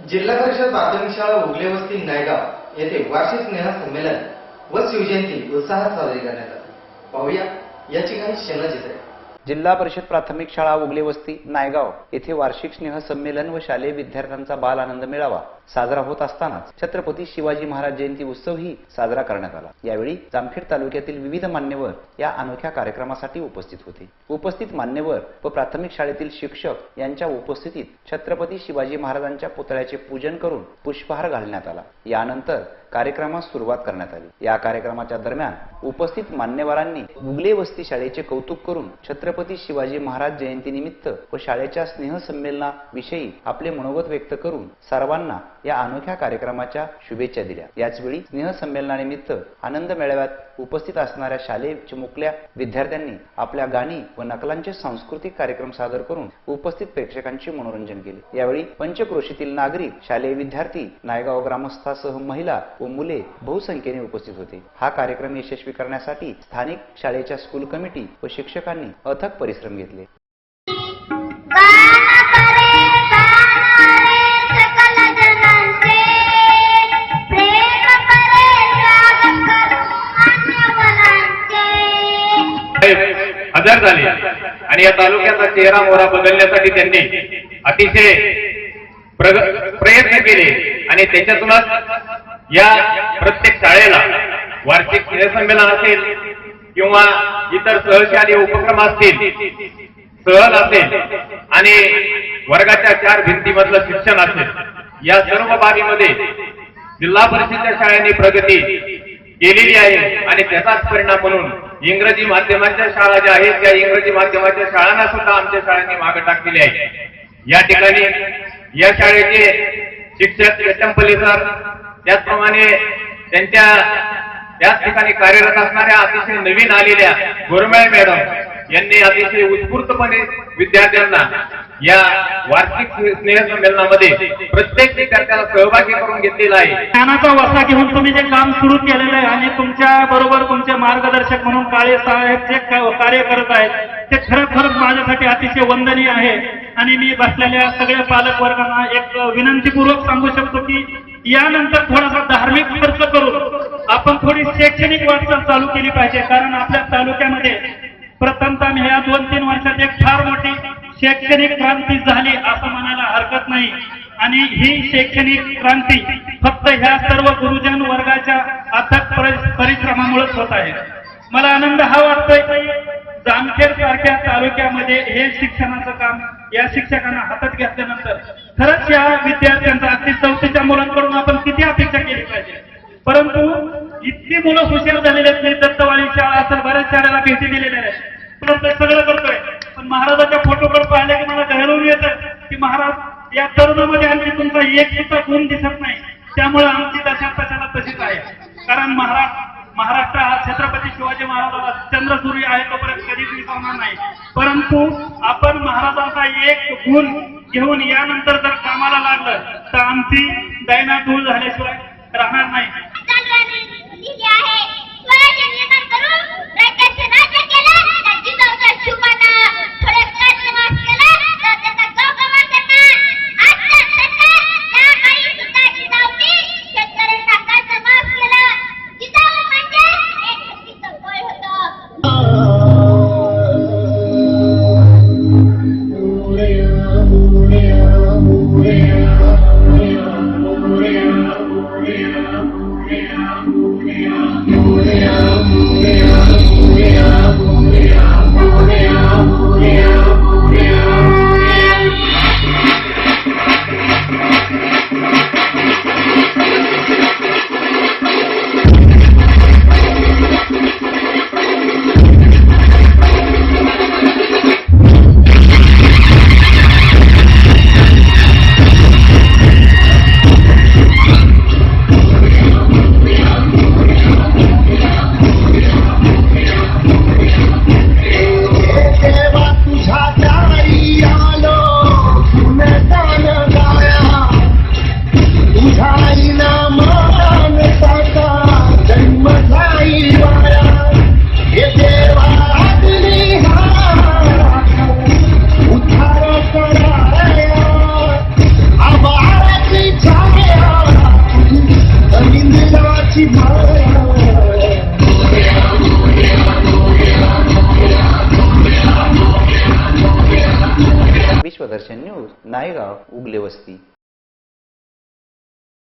जिल्हा परिषद प्राथमिक शाळा उगले वस्ती नायगाव येथे वार्षिक स्नेह संमेलन व शिवजयंती उत्साहात साजरी करण्यात आली. पाहूया याची काही क्षणचित्रे जिल्हा परिषद प्राथमिक शाळा उगले वस्ती नायगाव येथे वार्षिक स्नेह संमेलन व शालेय विद्यार्थ्यांचा बाल आनंद मिळावा साजरा होत असतानाच छत्रपती शिवाजी महाराज जयंती उत्सवही साजरा करण्यात आला. यावेळी जामखेड तालुक्यातील विविध मान्यवर या अनोख्या कार्यक्रमासाठी उपस्थित होते. उपस्थित मान्यवर व प्राथमिक शाळेतील शिक्षक यांच्या उपस्थितीत छत्रपती शिवाजी महाराजांच्या पुतळ्याचे पूजन करून पुष्पहार घालण्यात आला. यानंतर कार्यक्रमास सुरुवात करण्यात आली. या कार्यक्रमाच्या दरम्यान उपस्थित मान्यवरांनी मुगले वस्ती शाळेचे कौतुक करून छत्रपती शिवाजी महाराज जयंतीनिमित्त व शाळेच्या स्नेहसंमेलनाविषयी आपले मनोगत व्यक्त करून सर्वांना या अनोख्या कार्यक्रमाच्या शुभेच्छा दिल्या. याचवेळी स्नेहसंमेलनानिमित्त आनंद मेळाव्यात उपस्थित असणाऱ्या शालेय चिमुकल्या विद्यार्थ्यांनी आपल्या गाणी व नकलांचे सांस्कृतिक कार्यक्रम सादर करून उपस्थित प्रेक्षकांचे मनोरंजन केले. यावेळी पंचक्रोशीतील नागरिक शालेय विद्यार्थी नायगाव ग्रामस्थासह महिला व मुले बहुसंख्येने उपस्थित होते. हा कार्यक्रम यशस्वी करण्यासाठी स्थानिक शाळेच्या स्कूल कमिटी व शिक्षकांनी अथक परिश्रम घेतले. हजर झाले. आणि या तालुक्याचा चेहरा मोहरा बदलण्यासाठी त्यांनी अतिशय प्रग- प्रयत्न केले. आणि त्याच्यातूनच या प्रत्येक शाळेला वार्षिक स्नेहसंमेलन असेल किंवा इतर सहशालेय उपक्रम असतील सहल असेल आणि वर्गाच्या चार भिंतीमधलं शिक्षण असेल या सर्व बाबीमध्ये जिल्हा परिषदेच्या शाळांनी प्रगती केलेली आहे आणि त्याचाच परिणाम म्हणून इंग्रजी माध्यमाच्या शाळा ज्या आहेत त्या इंग्रजी माध्यमाच्या शाळांना सुद्धा आमच्या शाळांनी मागे टाकलेली आहे. या ठिकाणी या शाळेचे शिक्षक चंपले सर त्याचप्रमाणे त्यांच्या त्याच ठिकाणी कार्यरत असणाऱ्या अतिशय नवीन आलेल्या गोरमेळ मॅडम यांनी अतिशय उत्स्फूर्तपणे विद्यार्थ्यांना या वार्षिक स्नेहसंमेलनामध्ये प्रत्येक विद्यार्थ्याला सहभागी करून घेतलेला आहे. ज्ञानाचा वसा घेऊन तुम्ही जे काम सुरू केलेलं आहे आणि तुमच्या बरोबर तुमचे मार्गदर्शक म्हणून काळे साहेब जे कार्य करत आहेत ते खरोखरच माझ्यासाठी अतिशय वंदनीय आहे. आणि मी बसलेल्या सगळ्या पालक वर्गांना एक विनंतीपूर्वक सांगू शकतो की यानंतर थोडासा धार्मिक खर्च करून आपण थोडी शैक्षणिक वाटचाल चालू केली पाहिजे. कारण आपल्या तालुक्यामध्ये प्रथमतः ह्या दोन तीन वर्षात एक फार मोठी शैक्षणिक क्रांती झाली असं म्हणायला हरकत नाही. आणि ही शैक्षणिक क्रांती फक्त ह्या सर्व गुरुजन वर्गाच्या अथक परिश्रमामुळेच होत आहे. मला आनंद हा वाटतोय की जामखेड सारख्या तालुक्यामध्ये हे शिक्षणाचं काम या शिक्षकांना हातात घेतल्यानंतर खरंच या विद्यार्थ्यांचा अगदी चौथीच्या मुलांकडून आपण किती अपेक्षा केली पाहिजे? परंतु इतकी मुलं हुशार झालेली आहेत. दत्तवाडी शाळा असेल बऱ्याच शाळेला भेटी दिलेल्या आहेत. तुला ते सगळं करतोय. पण महाराजाच्या फोटोकडे पाहिले की मला घालवून येतं की महाराज या तरुणामध्ये आमची तुमचा एक सुद्धा गुण दिसत नाही. त्यामुळे आमची दशा तशाला तशीच आहे. कारण महाराज महाराष्ट्र हा छत्रपती शिवाजी महाराजाला चंद्र सूर्य आहे तोपर्यंत कधीच विसरणार नाही. परंतु आपण महाराजांचा एक गुण घेऊन यानंतर जर कामाला लागलं तर आमची दैना धूळ झाल्याशिवाय राहणार नाही. त्याची विश्वदर्शन न्यूज नायगाव उगले वस्ती.